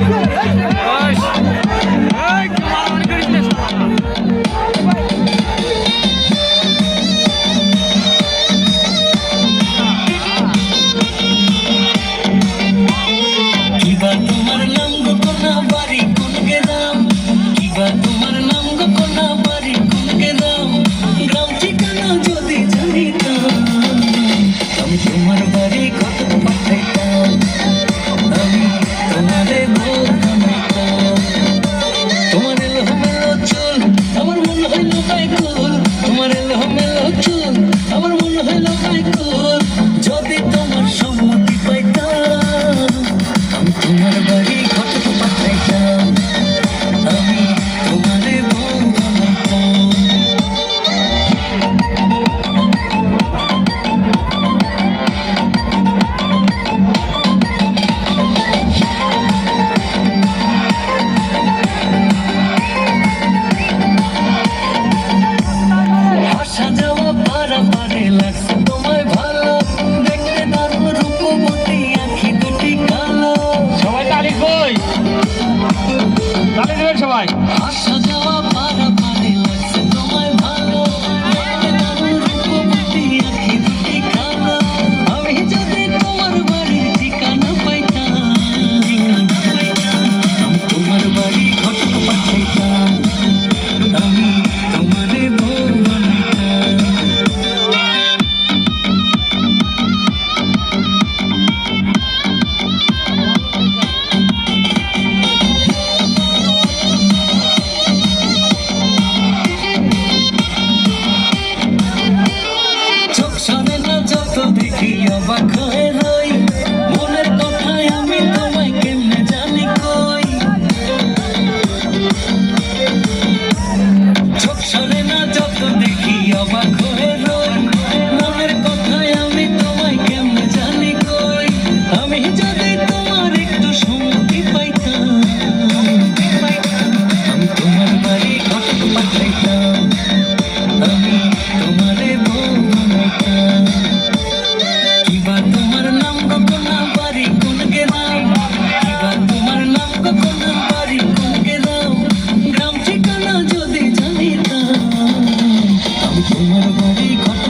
Nice. তাহলে দেবেন সবাই। আসা যাওয়া অবাক হয়ে রই মনের কথায় আমি তোমায় কেমন জানি কই? আমি りこみ